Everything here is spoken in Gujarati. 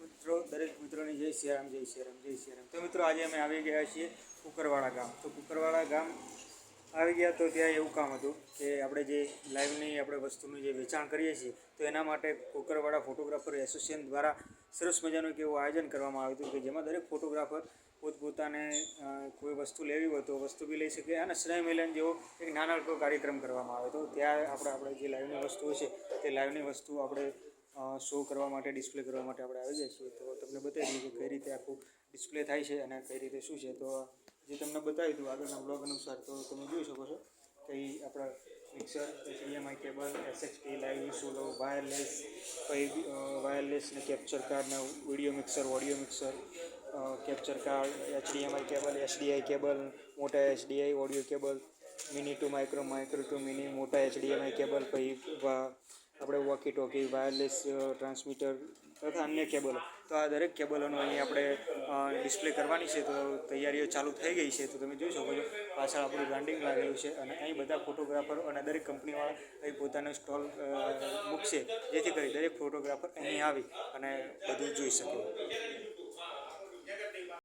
મિત્રો, દરેક મિત્રોને જય શ્રીરામ જય શ્રીરામ જય શ્રીરામ તો મિત્રો, આજે અમે આવી ગયા છીએ કુકરવાડા ગામ. તો કુકરવાડા ગામ આવી ગયા તો ત્યાં એવું કામ હતું કે આપણે જે લાઈવની આપણે વસ્તુનું જે વેચાણ કરીએ છીએ, તો એના માટે કુકરવાડા ફોટોગ્રાફર એસોસિએશન દ્વારા સરસ મજાનું એક એવું આયોજન કરવામાં આવ્યું હતું કે જેમાં દરેક ફોટોગ્રાફર પોતપોતાને કોઈ વસ્તુ લેવી હોય તો વસ્તુ બી લઈ શકે અને સ્નેહ મિલન જેવો એક નાનકડો કાર્યક્રમ કરવામાં આવ્યો હતો ત્યાં આપણે આપણે જે લાઈવની વસ્તુઓ છે, તે લાઈવની વસ્તુ આપણે શો કરવા માટે ડિસ્પ્લે કરવા માટે આપણે આવી ગયા છીએ. તો તમને બતાવી દઈએ કે કઈ રીતે આખું ડિસ્પ્લે થાય છે અને કઈ રીતે શું છે. તો જે તમને બતાવી દઉં આગળના બ્લોગ અનુસાર, તો તમે જોઈ શકો છો કે આપણા mixer HDMI cable SXT live solo wireless પછી વાયરલેસ ને કેપ્ચર કાર્ડ ને video mixer audio mixer capture card HDMI cable SDI cable મોટા HDI audio cable mini to micro micro to mini મોટા એચડીએમઆઈ કેબલ પછી આપણે વોકી ટોકી વાયરલેસ ટ્રાન્સમીટર તથા અન્ય કેબલો તો આ દરેક કેબલોનું અહીં આપણે ડિસ્પ્લે કરવાની છે. તો તૈયારીઓ ચાલુ થઈ ગઈ છે. તો તમે જોઈ શકો છો, પાછળ આપણું બ્રાન્ડિંગ લાગેલું છે અને અહીં બધા ફોટોગ્રાફરો અને દરેક કંપનીવાળા અહીં પોતાનો સ્ટોલ મૂકશે. જેથી કરી દરેક ફોટોગ્રાફર અહીં આવી અને બધું જોઈ શકે.